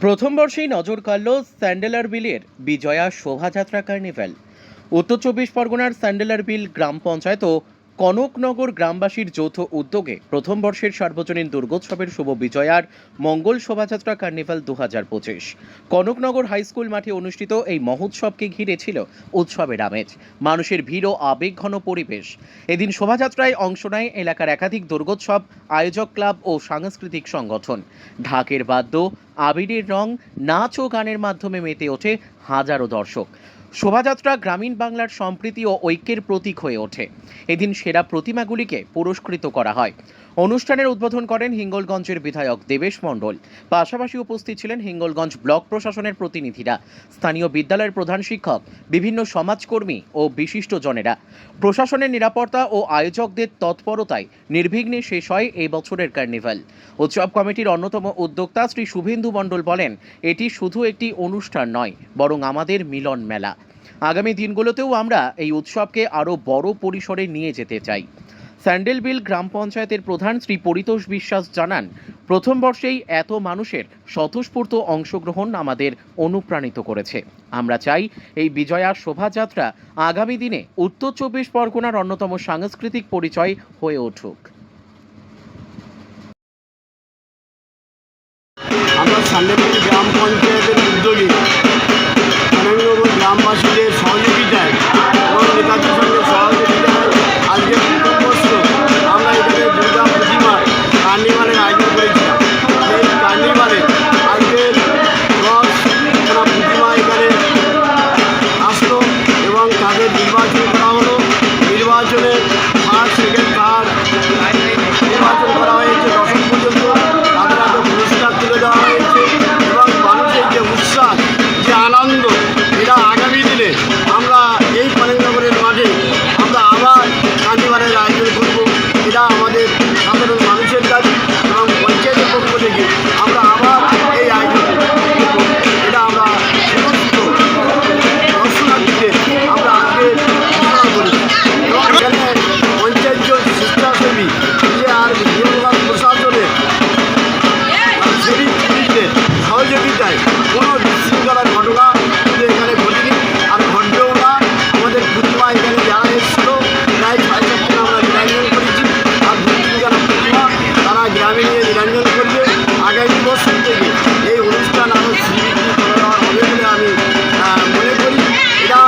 প্রথম বর্ষেই নজর কাড়ল স্যান্ডেলার বিলের বিজয়া শোভাযাত্রা কার্নিভ্যাল। উত্তর চব্বিশ পরগনার স্যান্ডেলার বিল গ্রাম পঞ্চায়েত ও কনকনগর গ্রামবাসীর যৌথ উদ্যোগে প্রথম বর্ষের সার্বজনীন দুর্গোৎসবের শুভ বিজয়ার মঙ্গল শোভাযাত্রা কার্নিভাল দু হাজার পঁচিশ। কনকনগর হাই স্কুল মাঠে অনুষ্ঠিত এই মহোৎসবকে ঘিরে ছিল উৎসবের আমেজ, মানুষের ভিড় ও আবেগঘন পরিবেশ। এদিন শোভাযাত্রায় অংশ নেয় এলাকার একাধিক দুর্গোৎসব, আয়োজক ক্লাব ও সাংস্কৃতিক সংগঠন। ঢাকের বাদ্য, আবিরের রং, নাচ ও গানের মাধ্যমে মেতে ওঠে হাজারো দর্শক। শোভাযাত্রা গ্রামীণ বাংলার সম্প্রীতি ও ঐক্যের প্রতীক হয়ে ওঠে। এদিন সেরা প্রতিমাগুলিকে পুরস্কৃত করা হয়। অনুষ্ঠানের উদ্বোধন করেন হিঙ্গলগঞ্জের বিধায়ক দেবেশ মণ্ডল। পাশাপাশি উপস্থিত ছিলেন হিঙ্গলগঞ্জ ব্লক প্রশাসনের প্রতিনিধিরা, স্থানীয় বিদ্যালয়ের প্রধান শিক্ষক, বিভিন্ন সমাজকর্মী ও বিশিষ্ট জনেরা প্রশাসনের নিরাপত্তা ও আয়োজকদের তৎপরতায় নির্বিঘ্নে শেষ হয় এই বছরের কার্নিভাল। উৎসব কমিটির অন্যতম উদ্যোক্তা শ্রী শুভেন্দু মণ্ডল বলেন, এটি শুধু একটি অনুষ্ঠান নয়, বরং আমাদের মিলন মেলা। আগামী দিনগুলোতেও আমরা এই উৎসবকে আরও বড় পরিসরে নিয়ে যেতে চাই। স্যান্ডেলবিল গ্রাম পঞ্চায়েতের প্রধান শ্রী পরিতোষ বিশ্বাস জানান, প্রথম বর্ষেই এত মানুষের স্বতঃস্ফূর্ত অংশগ্রহণ আমাদের অনুপ্রাণিত করেছে। আমরা চাই এই বিজয়া শোভাযাত্রা আগামী দিনে উত্তর চব্বিশ পরগনার অন্যতম সাংস্কৃতিক পরিচয় হয়ে উঠুক। আমরা সান্ডেপুর গ্রাম পঞ্চায়েতের Hallelujah. বছর থেকে এই অনুষ্ঠান আরও শ্রীবৃদ্ধি করা হবে বলে আমি মনে করি। এটা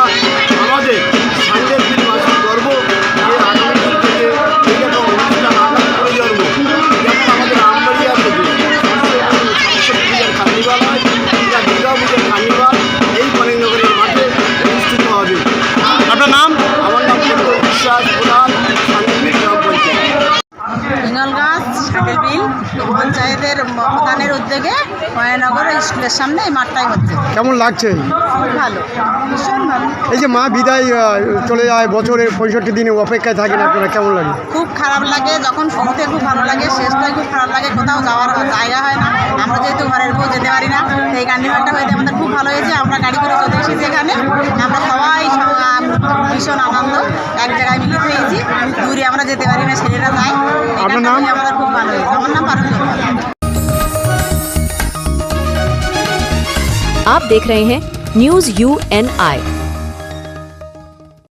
আমাদের সান্ডের দিনবাসীর গর্ব যে আগামী থেকে এইরকম অনুষ্ঠান আগামী প্রজন্ম, যেমন আমাদের আমবাড়িয়া থেকে পূজার কার্নিভাল হয় দুর্গা পূজার কার্নিভাল, এই কলেজনগরের মাঠে অনুষ্ঠিত হবে। আপনার নাম? আমার নাম বিশ্বাস প্রধান শান্তিপুর গ্রাম পঞ্চায়েত। বিল পঞ্চায়েতের প্রধানের উদ্যোগে ময়নগর স্কুলের সামনে এই মাঠটাই হচ্ছে। কেমন লাগছে? ভালো। ভীষণ ভালো। এই যে মা বিদায় চলে যায় বছরের পঁয়ষট্টি দিনে অপেক্ষায় থাকেন আপনারা কেমন লাগে? খুব খারাপ লাগে যখন শুরুতে খুব ভালো লাগে শেষটাই খুব খারাপ লাগে কোথাও যাওয়ার জায়গা হয় না। আমরা যেহেতু ঘরের বউ যেতে পারি না এই কান্ডিমারটা হয়েছে আমাদের খুব ভালো হয়েছে আমরা গাড়ি করে চলে এসেছি এখানে আমরা সবাই সব, আহ, ভীষণ আনন্দ এক জায়গায় মিলিত হয়েছি দূরে আমরা যেতে পারি না ছেলেরা যায় এই আপনার গানটা নাম? হয়ে আমাদের খুব ভালো হয়েছে আমার নাম পারুল आप देख रहे हैं न्यूज यू एन आई